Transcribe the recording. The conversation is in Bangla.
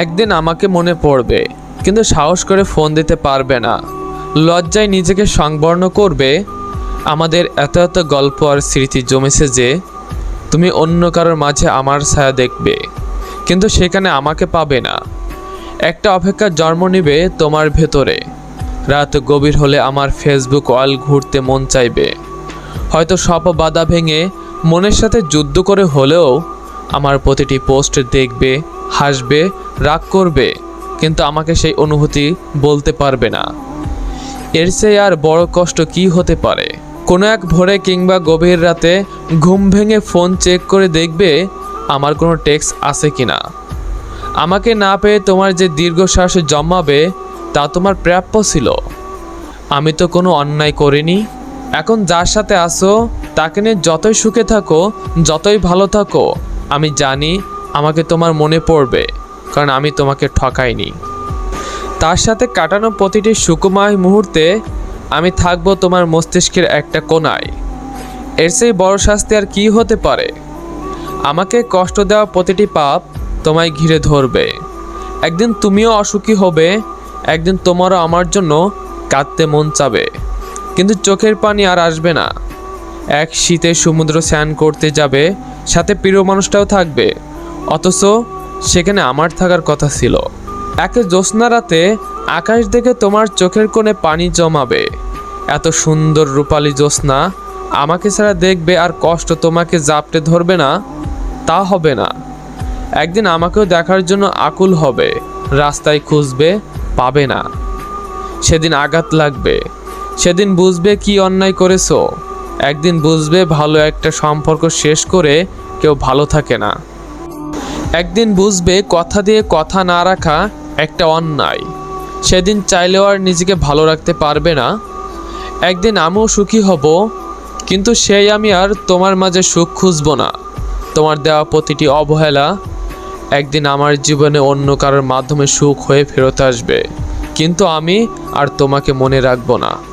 একদিন আমাকে মনে পড়বে, কিন্তু সাহস করে ফোন দিতে পারবে না। লজ্জায় নিজেকে সংবর্ণ করবে, আমাদের এত এত গল্প আর স্মৃতি জমেছে যে, তুমি অন্য কারোর মাঝে আমার ছায়া দেখবে, কিন্তু সেখানে আমাকে পাবে না। একটা অপেক্ষার জন্ম নিবে তোমার ভেতরে। রাত গভীর হলে আমার ফেসবুক ওয়াল ঘুরতে মন চাইবে। হয়তো সব বাধা ভেঙে মনের সাথে যুদ্ধ করে হলেও আমার প্রতিটি পোস্ট দেখবে হাসবে, রাগ করবে, কিন্তু আমাকে সেই অনুভূতি বলতে পারবে না। এর চেয়ে আর বড় কষ্ট কি হতে পারে? কোনো এক ভোরে কিংবা গভীর রাতে ঘুম ভেঙে ফোন চেক করে দেখবে আমার কোনো টেক্সট আছে কি না আমাকে না পেয়ে তোমার যে দীর্ঘশ্বাস জমাবে, তা তোমার প্রাপ্য ছিল। আমি তো কোনো অন্যায় করিনি। এখন যার সাথে আসো তাকে নিয়ে যতই সুখে থাকো, যতই ভালো থাকো, আমি জানি আমাকে তোমার মনে পড়বে, কারণ আমি তোমাকে ঠকাইনি। তার সাথে কাটানো প্রতিটি সুকুমায় মুহূর্তে আমি থাকব তোমার মস্তিষ্কের একটা কোনায় এর সেই বড় শাস্তি আর কি হতে পারে? আমাকে কষ্ট দেওয়া প্রতিটি পাপ তোমায় ঘিরে ধরবে। একদিন তুমিও অসুখী হবে, একদিন তোমারও আমার জন্য কাঁদতে মন চাবে। কিন্তু চোখের পানি আর আসবে না। এক শীতে সমুদ্র স্নান করতে যাবে, সাথে প্রিয় মানুষটাও থাকবে। অথচ সেখানে আমার থাকার কথা ছিল। একে জ্যোৎস্না রাতে আকাশ দেখে তোমার চোখের কোণে পানি জমাবে। এত সুন্দর রূপালী জ্যোৎস্না আমাকে ছাড়া দেখবে আর কষ্ট তোমাকে জাপটে ধরবে না, তা হবে না। একদিন আমাকেও দেখার জন্য আকুল হবে, রাস্তায় খুঁজবে, পাবে না। সেদিন আঘাত লাগবে, সেদিন বুঝবে কি অন্যায় করেছ। একদিন বুঝবে ভালো একটা সম্পর্ক শেষ করে কেউ ভালো থাকে না। একদিন বুঝবে কথা দিয়ে কথা না রাখা একটা অন্যায়। সেদিন চাইলেও আর নিজেকে ভালো রাখতে পারবে না। একদিন আমিও সুখী হব, কিন্তু সেই আমি আর তোমার মাঝে সুখ খুঁজব না। তোমার দেওয়া প্রতিটি অবহেলা একদিন আমার জীবনে অন্য কারোর মাধ্যমে সুখ হয়ে ফেরত আসবে। কিন্তু আমি আর তোমাকে মনে রাখব না।